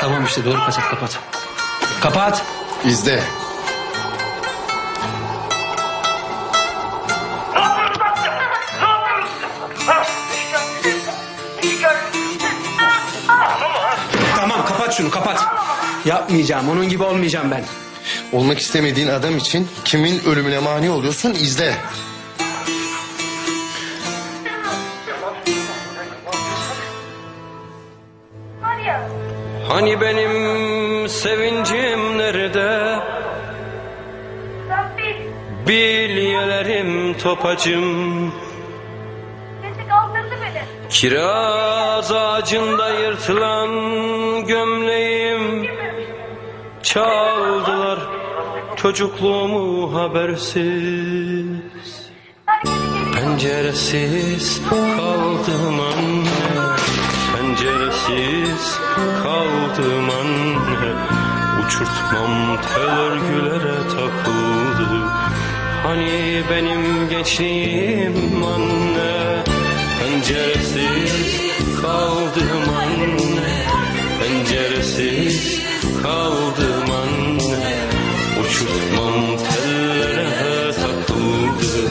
Tamam işte doğru kapat kapat. Kapat. İzle. Tamam kapat şunu kapat. Yapmayacağım onun gibi olmayacağım ben. Olmak istemediğin adam için kimin ölümüne mani oluyorsun izle. Hani benim sevincim nerede? Bilyelerim topacım. Kiraz ağacında yırtılan gömleğim Çaldılar çocukluğumu habersiz. Penceresiz kaldım anne. Penceresiz kaldım anne. Uçurtmam tel örgülere takıldı. Hani benim gençliğim anne? Penceresiz kaldım Uçurtmam tellere takıldı.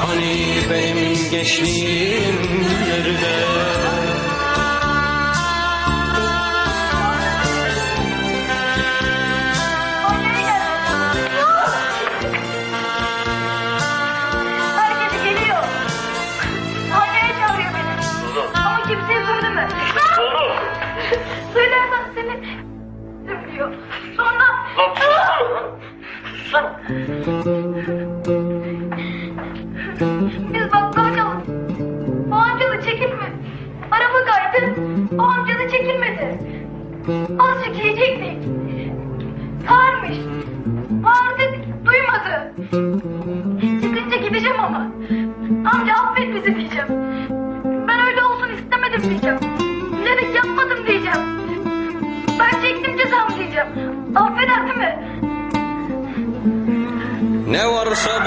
Hani benim gençliğim nerede? Kimseye söyleme. Söylersen seni Biz bakkal çaldık. O amcalı çekilme. Araba kaydı. O amcalı çekilmedi. Azıcık yiyecektik. Sarmış. Bağırdık duymadı. Çıkınca gideceğim ama. Amca affet bizi diyeceğim.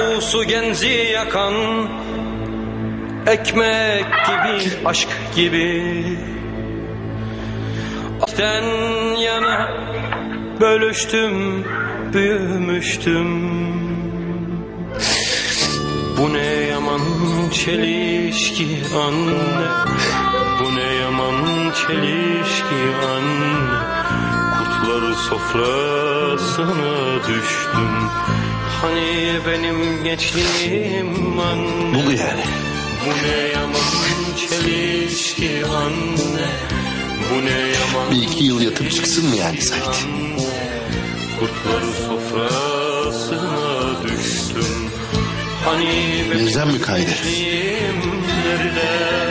Varsa bu su genzi yakan Ekmek gibi, aşk gibi. Aşkten yana bölüştüm, büyümüştüm. Bu ne yaman çelişki anne? Bu ne yaman çelişki anne Kurtlar sofrasına düştüm Hani benim gençliğim anne Bulu yani. Bu ne yaman çelişki anne Bu ne yaman Bir iki yıl yatıp çıksın mı yani Sait? Kurtlar sofrasına düştüm Hani benim mi kaydı? nerede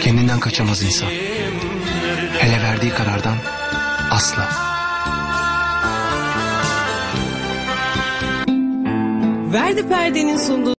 Kendinden kaçamaz insan. Hele verdiği karardan asla. Verdi Perde'nin sunduğu